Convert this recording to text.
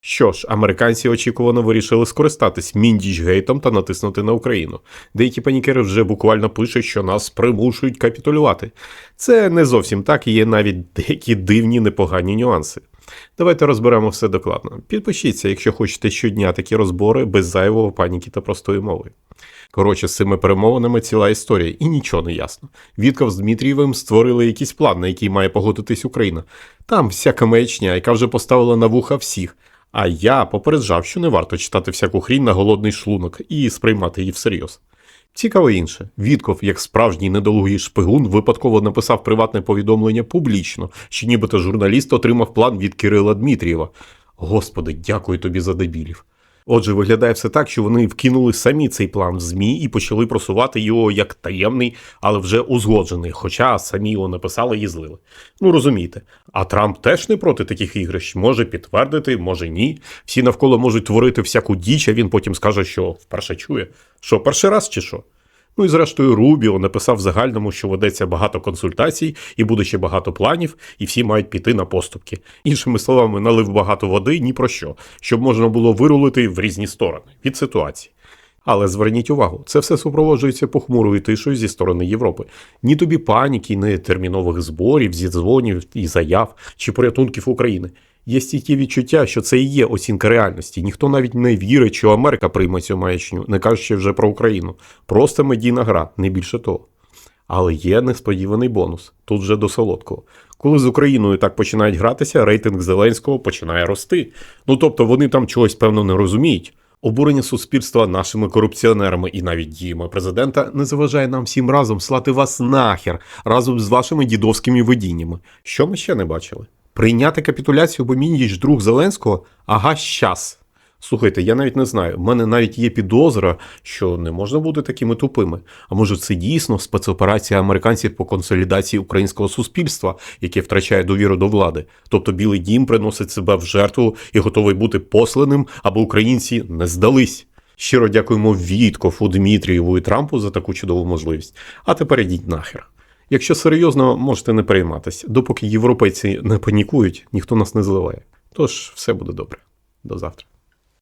Що ж, американці очікувано вирішили скористатись міндічгейтом та натиснути на Україну. Деякі панікери вже буквально пишуть, що нас примушують капітулювати. Це не зовсім так, є навіть деякі дивні непогані нюанси. Давайте розберемо все докладно. Підпишіться, якщо хочете щодня такі розбори без зайвого паніки та простої мови. Коротше, з цими перемовинами ціла історія, і нічого не ясно. Вітков з Дмитрієвим створили якийсь план, на який має погодитись Україна. Там всяка маячня, яка вже поставила на вуха всіх. А я попереджав, що не варто читати всяку хрінь на голодний шлунок і сприймати її всерйоз. Цікаво інше. Вітков, як справжній недолугий шпигун, випадково написав приватне повідомлення публічно, що нібито журналіст отримав план від Кирила Дмитрієва. Господи, дякую тобі за дебілів. Отже, виглядає все так, що вони вкинули самі цей план в ЗМІ і почали просувати його як таємний, але вже узгоджений, хоча самі його написали і злили. Ну розумієте. А Трамп теж не проти таких ігрищ, може підтвердити, може ні. Всі навколо можуть творити всяку діч, а він потім скаже, що вперше чує. Що, перший раз чи що? Ну і зрештою, Рубіо написав загальному, що ведеться багато консультацій і буде ще багато планів, і всі мають піти на поступки. Іншими словами, налив багато води ні про що, щоб можна було вирулити в різні сторони від ситуації. Але зверніть увагу, це все супроводжується похмурою тишою зі сторони Європи. Ні тобі паніки, ні термінових зборів, зідзвонів і заяв чи порятунків України. Є стійкі відчуття, що це і є оцінка реальності. Ніхто навіть не вірить, що Америка прийме цю маячню, не кажучи вже про Україну. Просто медійна гра, не більше того. Але є несподіваний бонус тут вже до солодкого. Коли з Україною так починають гратися, рейтинг Зеленського починає рости. Ну тобто вони там чогось певно не розуміють. Обурення суспільства нашими корупціонерами і навіть діями президента не заважає нам всім разом слати вас нахер разом з вашими дідовськими видіннями. Що ми ще не бачили? Прийняти капітуляцію, бо Міндіч друг Зеленського? Ага, щас. Слухайте, я навіть не знаю. У мене навіть є підозра, що не можна бути такими тупими. А може, це дійсно спецоперація американців по консолідації українського суспільства, яке втрачає довіру до влади. Тобто Білий Дім приносить себе в жертву і готовий бути посленим, аби українці не здались. Щиро дякуємо Віткофу, Дмитрієву і Трампу за таку чудову можливість. А тепер ідіть нахер. Якщо серйозно, можете не перейматися. Допоки європейці не панікують, ніхто нас не зливає. Тож все буде добре. До завтра.